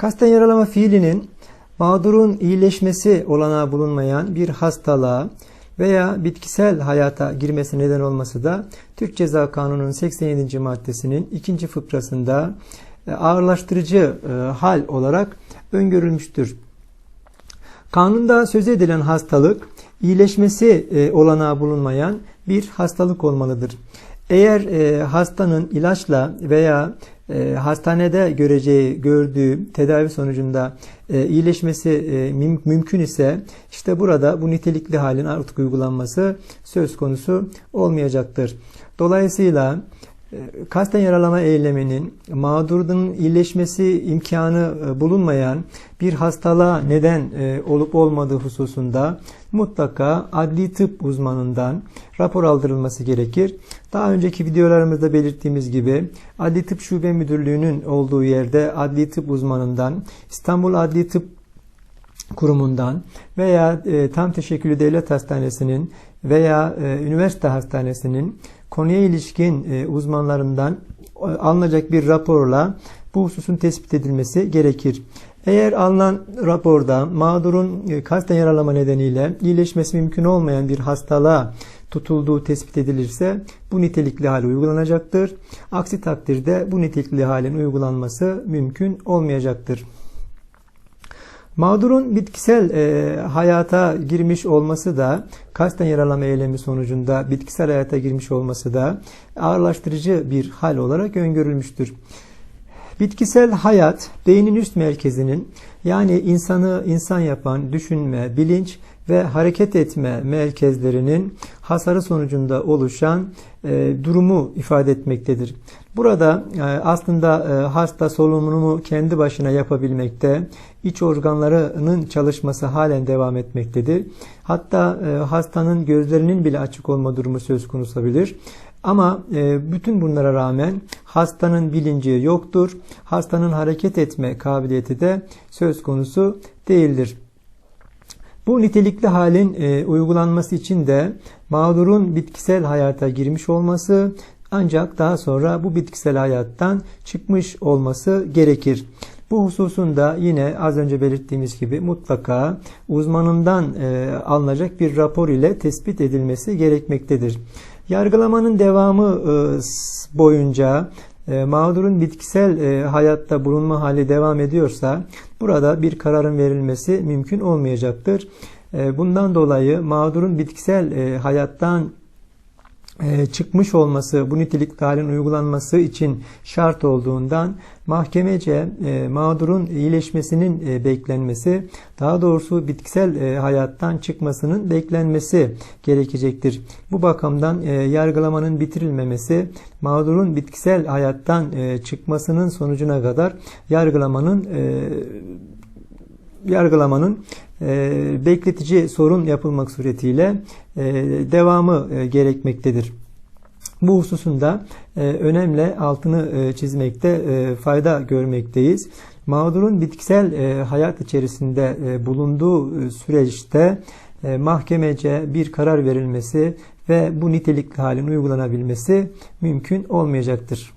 Kasten yaralama fiilinin mağdurun iyileşmesi olanağı bulunmayan bir hastalığa veya bitkisel hayata girmesi neden olması da Türk Ceza Kanunu'nun 87. maddesinin ikinci fıkrasında e, ağırlaştırıcı e, hal olarak öngörülmüştür. Kanunda söz edilen hastalık iyileşmesi e, olanağı bulunmayan bir hastalık olmalıdır. Eğer hastanın ilaçla veya hastanede göreceği, gördüğü tedavi sonucunda iyileşmesi mümkün ise işte burada bu nitelikli halin artık uygulanması söz konusu olmayacaktır. Dolayısıyla kasten yaralama eyleminin mağdurun iyileşmesi imkanı bulunmayan bir hastalığa neden olup olmadığı hususunda mutlaka adli tıp uzmanından rapor aldırılması gerekir. Daha önceki videolarımızda belirttiğimiz gibi Adli Tıp Şube Müdürlüğü'nün olduğu yerde adli tıp uzmanından, İstanbul Adli Tıp Kurumundan veya e, tam teşekküllü devlet hastanesinin veya e, üniversite hastanesinin konuya ilişkin e, uzmanlarından e, alınacak bir raporla bu hususun tespit edilmesi gerekir. Eğer alınan raporda mağdurun e, kasten yaralama nedeniyle iyileşmesi mümkün olmayan bir hastalığa tutulduğu tespit edilirse bu nitelikli hal uygulanacaktır. Aksi takdirde bu nitelikli halin uygulanması mümkün olmayacaktır. Mağdurun bitkisel e, hayata girmiş olması da kasten yaralama eylemi sonucunda bitkisel hayata girmiş olması da ağırlaştırıcı bir hal olarak öngörülmüştür. Bitkisel hayat beynin üst merkezinin yani insanı insan yapan düşünme, bilinç ve hareket etme merkezlerinin hasarı sonucunda oluşan e, durumu ifade etmektedir. Burada e, aslında e, hasta solunumu kendi başına yapabilmekte, iç organlarının çalışması halen devam etmektedir. Hatta e, hastanın gözlerinin bile açık olma durumu söz konusu olabilir. Ama e, bütün bunlara rağmen hastanın bilinci yoktur. Hastanın hareket etme kabiliyeti de söz konusu değildir. Bu nitelikli halin e, uygulanması için de mağdurun bitkisel hayata girmiş olması ancak daha sonra bu bitkisel hayattan çıkmış olması gerekir. Bu hususunda yine az önce belirttiğimiz gibi mutlaka uzmanından e, alınacak bir rapor ile tespit edilmesi gerekmektedir. Yargılamanın devamı e, boyunca e, mağdurun bitkisel e, hayatta bulunma hali devam ediyorsa burada bir kararın verilmesi mümkün olmayacaktır. E, bundan dolayı mağdurun bitkisel e, hayattan çıkmış olması, bu nitelikli halin uygulanması için şart olduğundan mahkemece e, mağdurun iyileşmesinin e, beklenmesi, daha doğrusu bitkisel hayattan çıkmasının beklenmesi gerekecektir. Bu bakımdan yargılamanın bitirilmemesi, mağdurun bitkisel hayattan çıkmasının sonucuna kadar yargılamanın yargılamanın e, bekletici sorun yapılmak suretiyle e, devamı e, gerekmektedir. Bu hususunda e, önemli altını çizmekte fayda görmekteyiz. Mağdurun bitkisel hayat içerisinde bulunduğu süreçte mahkemece bir karar verilmesi ve bu nitelikli halin uygulanabilmesi mümkün olmayacaktır.